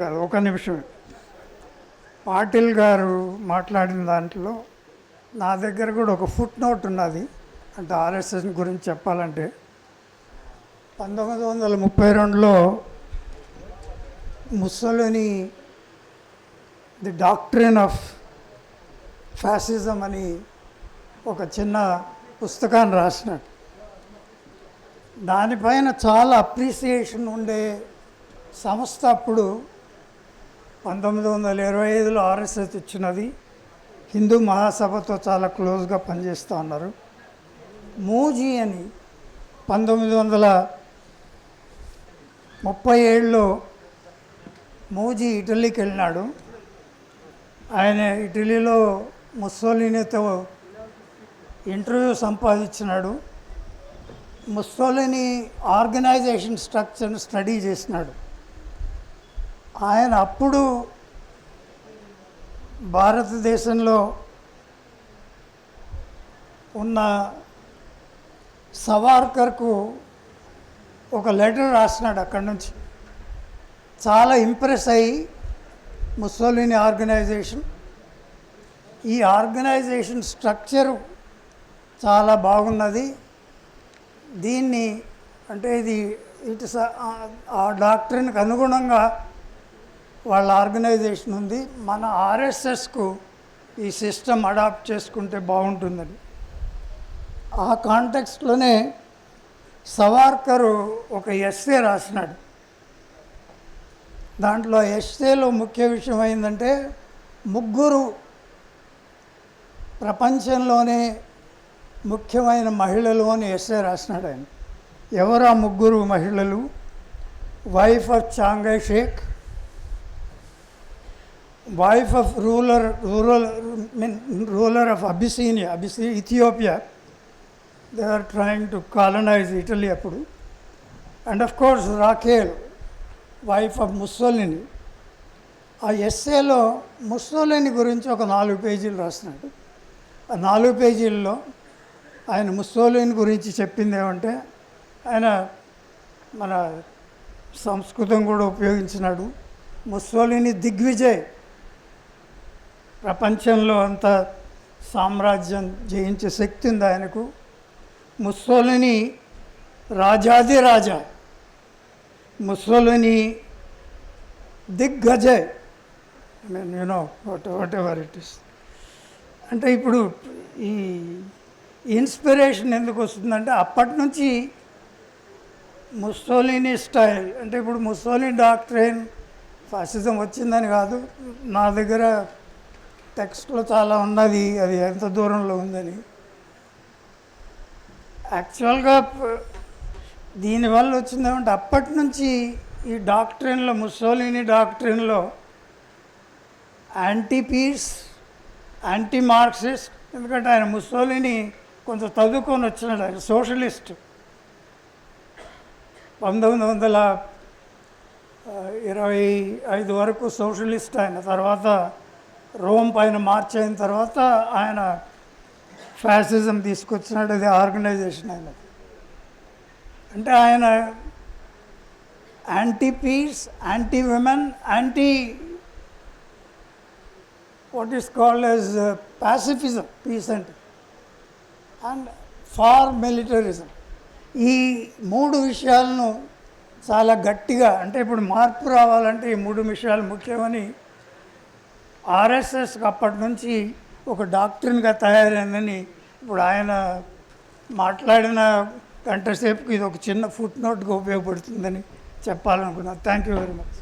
కాదు, ఒక నిమిషం. పాటిల్ గారు మాట్లాడిన దాంట్లో నా దగ్గర కూడా ఒక ఫుట్ నోట్ ఉన్నది. అంటే ఆర్ఎస్ఎస్ గురించి చెప్పాలంటే. పంతొమ్మిది వందల ముప్పై రెండులో Mussolini the doctrine of fascism అని ఒక చిన్న పుస్తకాన్ని రాసినాడు. దానిపైన చాలా అప్రిసియేషన్ ఉండే సంస్థ అప్పుడు పంతొమ్మిది వందల ఇరవై ఐదులో ఆర్ఎస్ఎస్ ఇచ్చినది హిందూ మహాసభతో చాలా క్లోజ్గా పనిచేస్తూ ఉన్నారు. మూజీ అని పంతొమ్మిది వందల ముప్పై ఏడులో మూజీ ఇటలీకి వెళ్ళినాడు. ఆయన ఇటలీలో ముస్సోలినితో ఇంటర్వ్యూ సంపాదించినాడు. ముస్సోలిని ఆర్గనైజేషన్ స్ట్రక్చర్ను స్టడీ చేసినాడు. ఆయన అప్పుడు భారతదేశంలో ఉన్న సవార్కర్కు ఒక లెటర్ రాసినాడు అక్కడి నుంచి. చాలా ఇంప్రెస్ అయ్యి ముస్సోలిని ఆర్గనైజేషన్. ఈ ఆర్గనైజేషన్ స్ట్రక్చరు చాలా బాగున్నది. దీన్ని అంటే ఇది ఇటు ఆ- ఆ డాక్టర్కి అనుగుణంగా వాళ్ళ ఆర్గనైజేషన్ ఉంది. మన ఆర్ఎస్ఎస్కు ఈ సిస్టమ్ అడాప్ట్ చేసుకుంటే బాగుంటుందని. ఆ కాంటెక్స్ట్లోనే సవార్కరు ఒక ఎస్సే రాసినాడు. దాంట్లో ఎస్సేలో ముఖ్య విషయం ఏంటంటే ముగ్గురు ప్రపంచంలోనే ముఖ్యమైన మహిళలు అని ఎస్ఏ రాసినాడు ఆయన. ఎవరు ఆ ముగ్గురు మహిళలు? Wife of Chiang Kai Shek wife of ruler rural mean ruler of Abyssinia Abyssinia Ethiopia they are trying to colonize Italy అప్పుడు. And of course Rachele wife of Mussolini ఆ ఎస్ఏలో ముస్సోలిని గురించి ఒక నాలుగు పేజీలు రాసినాడు ఆ నాలుగు పేజీల్లో ఆయన ముస్సోలిని గురించి చెప్పింది ఏమంటే ఆయన మన సంస్కృతం కూడా ఉపయోగించినాడు. ముస్సోలిని దిగ్విజయ్. ప్రపంచంలో అంత సామ్రాజ్యం జయించే శక్తి ఉంది ఆయనకు. ముస్సోలిని రాజాది రాజా. Mussolini దిగ్గజయ్ mean you know what whatever it is అంటే ఇప్పుడు ఈ ఇన్స్పిరేషన్ ఎందుకు వస్తుందంటే అప్పటి నుంచి ముస్సోలిని స్టైల్. అంటే ఇప్పుడు ముస్సోలిని డాక్టరేన్ ఫాసిజం వచ్చిందని కాదు. నా దగ్గర టెక్స్ట్లో చాలా ఉన్నది అది ఎంత దూరంలో ఉందని. యాక్చువల్గా దీనివల్ల వచ్చిందేమంటే అప్పటి నుంచి ఈ డాక్టరీన్లో ముస్సోలిని డాక్టరీన్లో యాంటీ పీస్ యాంటీ మార్క్సిస్ట్ ఎందుకంటే ఆయన ముస్సోలిని కొంత చదువుకొని వచ్చినాడు ఆయన సోషలిస్ట్ పంతొమ్మిది వందల ఇరవై ఐదు వరకు సోషలిస్ట్ ఆయన తర్వాత రోమ్ పైన మార్చ్ అయిన తర్వాత ఆయన ఫ్యాసిజం తీసుకొచ్చినాడు అది ఆర్గనైజేషన్ ఆయన అంటే ఆయన anti peace anti women anti what is called as pacifism peace అంటే అండ్ ఫార్ మిలిటరిజం ఈ మూడు విషయాలను చాలా గట్టిగా అంటే ఇప్పుడు మార్పు రావాలంటే ఈ మూడు విషయాలు ముఖ్యమని ఆర్ఎస్ఎస్కి అప్పటి నుంచి ఒక డాక్టర్గా తయారైందని ఇప్పుడు ఆయన మాట్లాడిన గంట సేపుకి ఇది ఒక చిన్న ఫుట్ నోట్గా ఉపయోగపడుతుందని చెప్పాలనుకున్నాను. Thank you very much